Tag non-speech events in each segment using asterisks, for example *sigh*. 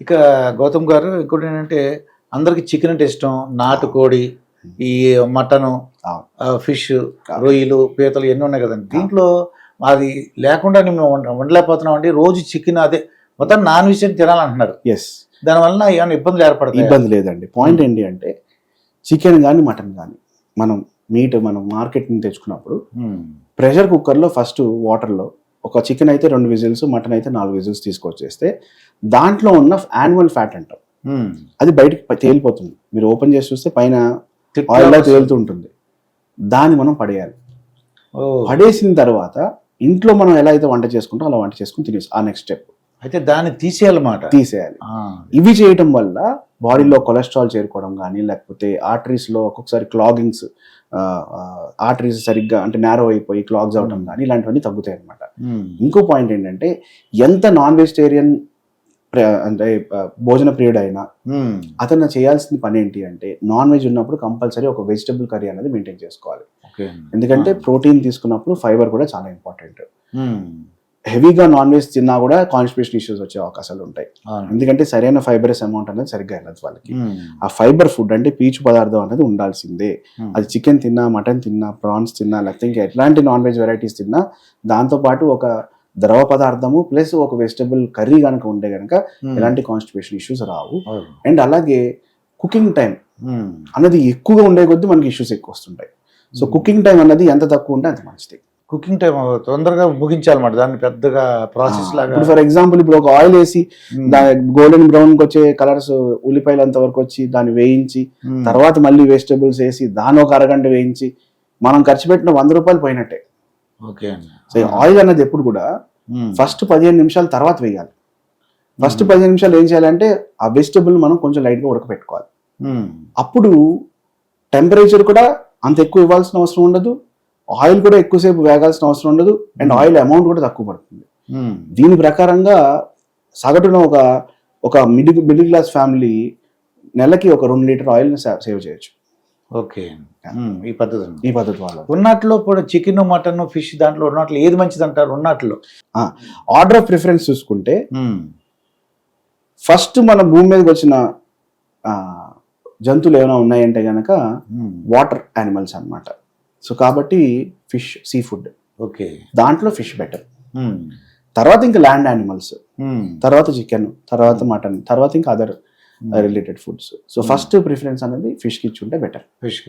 ఇక గౌతమ్ గారు ఇంకోటి ఏంటంటే అందరికి చికెన్ అంటే ఇష్టం నాటుకోడి ఈ మటను. ఫిష్ రొయ్యలు పీతలు ఎన్ని ఉన్నాయి కదండి. దీంట్లో అది లేకుండా మేము వండ- వండలేకపోతున్నాం అండి రోజు చికెన్ అదే మొత్తం నాన్ వెజ్ తినాలంటున్నారు. ఎస్ దానివల్ల ఏమైనా ఇబ్బందులు ఏర్పడతాయి? ఇబ్బంది లేదండి. పాయింట్ ఏంటి అంటే చికెన్ కానీ మటన్ కానీ మనం మీట్ మనం మార్కెట్ నుంచి తెచ్చుకున్నప్పుడు ప్రెషర్ కుక్కర్లో ఫస్ట్ వాటర్లో ఒక చికెన్ అయితే రెండు విజిల్స్ మటన్ అయితే నాలుగు విజిల్స్ తీసుకొచ్చేస్తే దాంట్లో ఉన్న యానిమల్ ఫ్యాట్ అంటాం. అది బయటికి తేలిపోతుంది. మీరు ఓపెన్ చేసి చూస్తే పైన ఆయిల్ తేలుతూ ఉంటుంది. దాన్ని మనం పడేయాలి. పడేసిన తర్వాత ఇంట్లో మనం ఎలా అయితే వంట చేసుకుంటాం అలా వంట చేసుకుని తినేసి ఆ నెక్స్ట్ స్టెప్ అయితే దాన్ని తీసేయాలన్నమాట. తీసేయాలి. ఇవి చేయటం వల్ల బాడీలో కొలెస్ట్రాల్ చేరుకోవడం కానీ లేకపోతే ఆర్టరీస్లో ఒక్కొక్కసారి క్లాగింగ్స్ ఆర్టరీస్ సరిగ్గా అంటే నేరో అయిపోయి క్లాగ్స్ అవడం కానీ ఇలాంటివన్నీ తగ్గుతాయి అనమాట ఇంకో పాయింట్ ఏంటంటే ఎంత నాన్ వెజిటేరియన్ అంటే భోజన ప్రియుడు అయినా అతను చేయాల్సిన పని ఏంటి అంటే నాన్ వెజ్ ఉన్నప్పుడు కంపల్సరీ ఒక వెజిటబుల్ కర్రీ అనేది మెయింటైన్ చేసుకోవాలి. ఓకే ఎందుకంటే ప్రోటీన్ తీసుకున్నప్పుడు ఫైబర్ కూడా చాలా ఇంపార్టెంట్ హెవీగా నాన్ వెజ్ తిన్నా కూడా కాన్స్టిపేషన్ ఇష్యూస్ వచ్చే అవకాశాలు ఉంటాయి. ఎందుకంటే సరైన ఫైబరస్ అమౌంట్ అనేది సరిగ్గా వెళ్ళదు వాళ్ళకి. ఆ ఫైబర్ ఫుడ్ అంటే పీచు పదార్థం అనేది ఉండాల్సిందే. అది చికెన్ తిన్నా మటన్ తిన్నా ప్రాన్స్ తిన్నా లేకపోతే ఇంకా ఎట్లాంటి నాన్ వెజ్ వెరైటీస్ తిన్నా దాంతోపాటు ఒక ద్రవ పదార్థము ప్లస్ ఒక వెజిటబుల్ కర్రీ కనుక ఉంటే కనుక ఎలాంటి కాన్స్టిపేషన్ ఇష్యూస్ రావు. అండ్ అలాగే కుకింగ్ టైం అన్నది ఎక్కువగా ఉండే కొద్దీ మనకి ఇష్యూస్ ఎక్కువ వస్తుంటాయి. సో కుకింగ్ టైం అన్నది ఎంత తక్కువ ఉంటే అంత మంచిది. కుకింగ్ టైం తొందరగా ముగించాలన్నమాట. దాన్ని పెద్దగా ప్రాసెస్ లాగా ఫర్ ఎగ్జాంపుల్ ఇప్పుడు ఒక ఆయిల్ వేసి గోల్డెన్ బ్రౌన్కి వచ్చే కలర్స్ ఉల్లిపాయలు అంత వరకు వచ్చి దాన్ని వేయించి. తర్వాత మళ్ళీ వెజిటబుల్స్ వేసి దాని ఒక అరగంట వేయించి మనం ఖర్చు పెట్టిన వంద రూపాయలు పోయినట్టే. ఓకే సో ఆయిల్ అనేది ఎప్పుడు కూడా ఫస్ట్ పదిహేను నిమిషాల తర్వాత వేయాలి. ఫస్ట్ పదిహేను నిమిషాలు ఏం చేయాలంటే ఆ వెజిటబుల్ మనం కొంచెం లైట్గా ఉడకపెట్టుకోవాలి అప్పుడు టెంపరేచర్ కూడా అంత ఎక్కువ ఇవ్వాల్సిన అవసరం ఉండదు. ఆయిల్ కూడా ఎక్కువసేపు వేగాల్సిన అవసరం ఉండదు అండ్ ఆయిల్ అమౌంట్ కూడా తక్కువ పడుతుంది. దీని ప్రకారంగా సగటున ఒక ఒక మిడిల్ మిడిల్ క్లాస్ ఫ్యామిలీ నెలకి ఒక రెండు లీటర్ ఆయిల్ సేవ్ చేయొచ్చు. ఓకే. ఈ పద్ధతి ఈ పద్ధతి వల్ల ఉన్నట్లో కూడా చికెన్ మటన్ ఫిష్ దాంట్లో ఉన్నట్లు ఏది మంచిది అంటారు ఉన్నట్లో ఆర్డర్ ఆఫ్ ప్రిఫరెన్స్ చూసుకుంటే ఫస్ట్ మన భూమి మీదకి వచ్చిన జంతువులు ఏమైనా ఉన్నాయంటే గనక వాటర్ యానిమల్స్ అన్నమాట. సో కాబట్టి ఫిష్ సీ ఫుడ్. ఓకే. దాంట్లో ఫిష్ బెటర్. తర్వాత ఇంకా ల్యాండ్ యానిమల్స్. తర్వాత చికెన్ తర్వాత మటన్ తర్వాత ఇంకా other related foods. So first preference అనేది ఫిష్కి ఇచ్చుంటే బెటర్. ఫిష్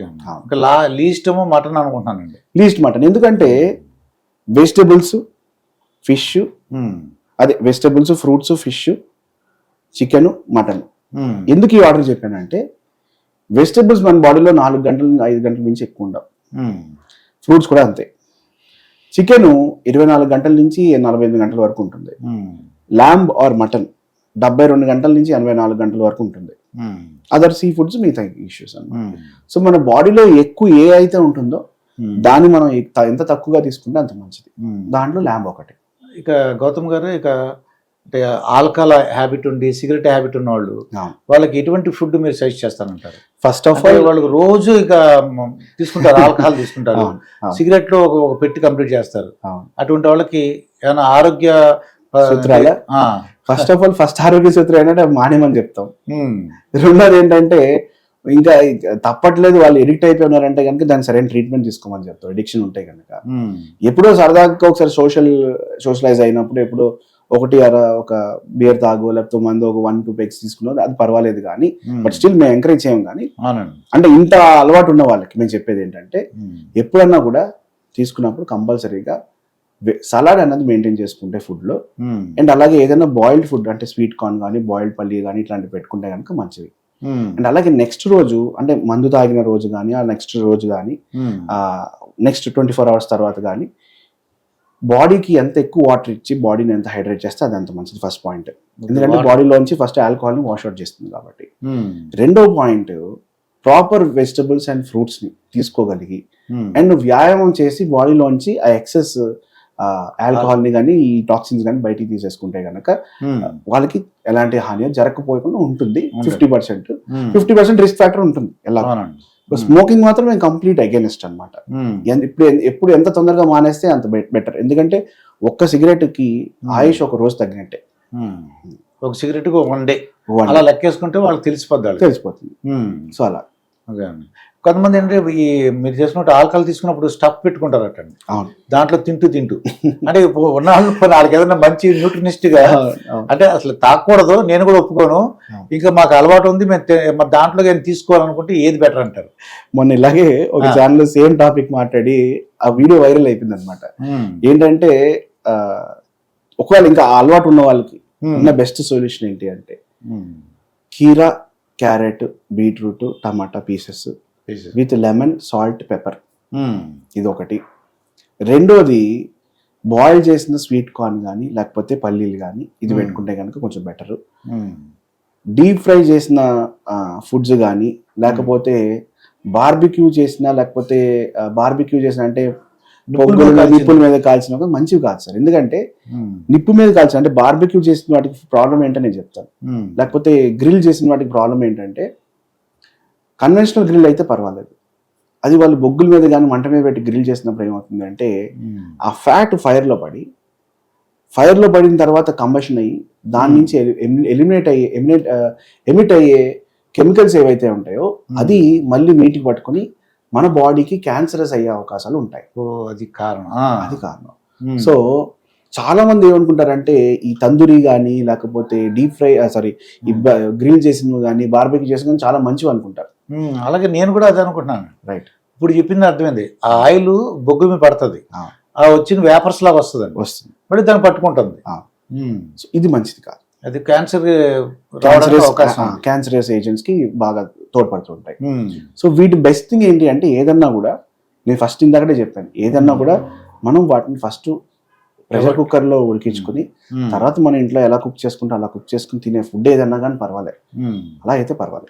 లీస్ట్ మటన్ అనుకుంటున్నానండి. Least mutton. ఎందుకంటే వెజిటబుల్స్ ఫిష్ అదే vegetables fruits fish chicken mutton. ఎందుకు ఈ ఆర్డర్ చెప్పానంటే వెజిటబుల్స్ మన బాడీలో నాలుగు గంటల నుంచి ఐదు గంటల నుంచి ఎక్కువ ఉండవు. ఫ్రూట్స్ కూడా అంతే. చికెన్ ఇరవై నాలుగు గంటల నుంచి నలభై ఎనిమిది గంటల వరకు ఉంటుంది. ల్యాంబ్ ఆర్ మటన్ డెబ్బై రెండు గంటల నుంచి ఎనభై నాలుగు గంటల వరకు ఉంటుంది. అదర్ సీ ఫుడ్స్ మిగతా ఇష్యూస్ అన్నమాట. సో మన బాడీలో ఎక్కువ ఏ అయితే ఉంటుందో దాన్ని మనం ఎంత తక్కువగా తీసుకుంటే అంత మంచిది. దాంట్లో ల్యాంబ్ ఒకటి. ఇక గౌతమ్ గారు ఇక అంటే ఆల్కహాల్ హ్యాబిట్ ఉండి సిగరెట్ హ్యాబిట్ ఉన్న వాళ్ళు వాళ్ళకి ఎటువంటి ఫుడ్ మీరు సజెస్ట్ చేస్తారంటారు ఫస్ట్ ఆఫ్ ఆల్ వాళ్ళు రోజు ఇక తీసుకుంటారు ఆల్కహాల్ తీసుకుంటారు. *laughs* సిగరెట్లో ఒక పెట్టి కంప్లీట్ చేస్తారు. అటువంటి వాళ్ళకి ఏమైనా ఆరోగ్య సూత్రాలా? ఫస్ట్ ఆఫ్ ఆల్ ఫస్ట్ ఆరోగ్య సూత్రం ఏంటంటే మానేమని చెప్తాం. రెండోది ఏంటంటే ఇంకా తప్పట్లేదు వాళ్ళు ఎడిక్ట్ అయిపోయి ఉన్నారంటే కనుక దాని సరైన ట్రీట్మెంట్ తీసుకోమని చెప్తాం. అడిక్షన్ ఉంటే కనుక. ఎప్పుడో సరదాగా ఒకసారి సోషల్ సోషలైజ్ అయినప్పుడు ఎప్పుడో ఒకటి అర ఒక బియర్ తాగు లేకపోతే మంది ఒక వన్ టూ పెగ్స్ తీసుకున్నది అది పర్వాలేదు కానీ బట్ స్టిల్ మేము ఎంకరేజ్ చేయం కానీ అంటే ఇంత అలవాటు ఉన్న వాళ్ళకి మేము చెప్పేది ఏంటంటే ఉమ్, ఎప్పుడన్నా కూడా తీసుకున్నప్పుడు కంపల్సరీగా సలాడ్ అన్నది మెయింటైన్ చేసుకుంటే ఫుడ్లో అండ్ అలాగే ఏదైనా బాయిల్డ్ ఫుడ్ అంటే స్వీట్ కార్న్ కానీ బాయిల్డ్ పల్లి కానీ ఇట్లాంటివి పెట్టుకుంటే కనుక మంచిది. అండ్ అలాగే నెక్స్ట్ రోజు అంటే మందు తాగిన రోజు కానీ ఆ నెక్స్ట్ రోజు కానీ నెక్స్ట్ ట్వంటీ ఫోర్ అవర్స్ తర్వాత కానీ బాడీకి ఎంత ఎక్కువ వాటర్ ఇచ్చి బాడీని ఎంత హైడ్రేట్ చేస్తే అది అంత మంచిది ఫస్ట్ పాయింట్ ఎందుకంటే. బాడీలోంచి ఫస్ట్ ఆల్కహాల్ని వాష్ అవుట్ చేస్తుంది కాబట్టి. ఉమ్, రెండో పాయింట్ ప్రాపర్ వెజిటబుల్స్ అండ్ ఫ్రూట్స్ని తీసుకోగలిగి ఉమ్, అండ్ వ్యాయామం చేసి బాడీలోంచి ఆ ఎక్సెస్ ఆల్కహాల్ని కానీ ఈ టాక్సిన్స్ కానీ బయటికి తీసేసుకుంటే కనుక ఉమ్, వాళ్ళకి ఎలాంటి హాని జరగకపోకుండా ఉంటుంది. Fifty percent fifty percent risk factor ఉంటుంది. ఎలా? అవునండి స్మోకింగ్ మాత్రం మేము కంప్లీట్ అగేనిస్ట్ అనమాట ఇప్పుడు ఎప్పుడు ఎంత తొందరగా మానేస్తే అంత బెటర్ ఎందుకంటే ఒక్క సిగరెట్కి ఆయుష్ ఒక రోజు తగ్గినట్టే. ఉమ్. ఒక సిగరెట్కి వన్ డే. అలా లెక్కేసుకుంటే వాళ్ళకి తెలిసిపోద్ది. తెలిసిపోతుంది. సో అలా. కొంతమంది ఏంటంటే ఈ మీరు చేసినట్టు ఆల్కహాల్ తీసుకున్నప్పుడు స్టఫ్ పెట్టుకుంటారట అండి అవును దాంట్లో తింటూ తింటూ అంటే ఇప్పుడు ఉన్న వాళ్ళు ఇప్పుడు వాళ్ళకి ఏదైనా మంచి న్యూట్రినిస్ట్గా అవును. అంటే అసలు తాకూడదు నేను కూడా ఒప్పుకోను. ఇంకా మాకు అలవాటు ఉంది మేము దాంట్లో కానీ తీసుకోవాలనుకుంటే ఏది బెటర్ అంటారు మొన్న ఇలాగే ఒక. ఛానల్ సేమ్ టాపిక్ మాట్లాడి ఆ వీడియో వైరల్ అయిపోయింది అనమాట. ఏంటంటే ఒకవేళ ఇంకా అలవాటు ఉన్న వాళ్ళకి. ఉన్న బెస్ట్ సొల్యూషన్ ఏంటి అంటే. కీరా carrot beetroot tomato pieces. With lemon salt pepper um. ఇది ఒకటి రెండోది బాయిల్ చేసిన స్వీట్ కార్న్ కానీ లేకపోతే పల్లీలు కానీ ఇది Hmm. పెట్టుకుంటే కనుక కొంచెం బెటర్ ఉమ్. డీప్ ఫ్రై చేసిన ఫుడ్స్ కానీ లేకపోతే బార్బిక్యూ చేసిన లేకపోతే బార్బిక్యూ చేసిన అంటే పొగ్గుల మీద, నిప్పుల మీద కాల్చిన మంచివి కాదు సార్ ఎందుకంటే ఉమ్. నిప్పు మీద కాల్చిన అంటే బార్బిక్యూ చేసిన వాటికి ప్రాబ్లం ఏంటో నేను చెప్తాను ఉమ్. లేకపోతే గ్రిల్ చేసిన వాటికి ప్రాబ్లం ఏంటంటే కన్వెన్షనల్ గ్రిల్ అయితే పర్వాలేదు అది వాళ్ళు బొగ్గుల మీద కానీ మంట మీద పెట్టి గ్రిల్ చేసినప్పుడు ఏమవుతుందంటే ఉమ్. ఆ ఫ్యాట్ ఫైర్లో పడి ఫైర్లో పడిన తర్వాత కంబషన్ అయ్యి దాని Hmm. నుంచి ఎలిమినేట్ అయ్యే ఎమినేట్ ఎమిట్ అయ్యే కెమికల్స్ ఏవైతే ఉంటాయో Hmm. అది మళ్ళీ నీటికి పట్టుకొని మన బాడీకి క్యాన్సరస్ అయ్యే అవకాశాలు ఉంటాయి. ఓ అది కారణం. అది కారణం. సో చాలా మంది ఏమనుకుంటారంటే ఈ తందూరి కానీ లేకపోతే డీప్ ఫ్రై సారీ ఈ గ్రిల్ చేసినవి కానీ బార్బెక్యూ చేసిన కానీ చాలా మంచివి అనుకుంటారు. అలాగే నేను కూడా అదే అనుకుంటున్నాను. రైట్ ఇప్పుడు చెప్పింది అర్థమైంది. ఆ ఆయిల్ బొగ్గు మీద పడుతుంది. ఆ. వచ్చిన వేపర్స్ లాగా వస్తుందండి. వస్తుంది. మళ్ళీ దాన్ని పట్టుకుంటుంది. ఇది మంచిది కాదు. అది క్యాన్సర్. క్యాన్సరస్ ఏజెంట్స్కి బాగా తోడ్పడుతుంటాయి. సో వీటి బెస్ట్ థింగ్ ఏంటి అంటే ఏదన్నా కూడా నేను ఫస్ట్ ఇందాకటే చెప్పాను ఏదన్నా కూడా మనం వాటిని ఫస్ట్ ప్రెషర్ కుక్కర్లో ఉడికించుకుని. తర్వాత మన ఇంట్లో ఎలా కుక్ చేసుకుంటే అలా కుక్ చేసుకుని తినే ఫుడ్ ఏదన్నా కానీ పర్వాలేదు ఉమ్. అలా అయితే పర్వాలేదు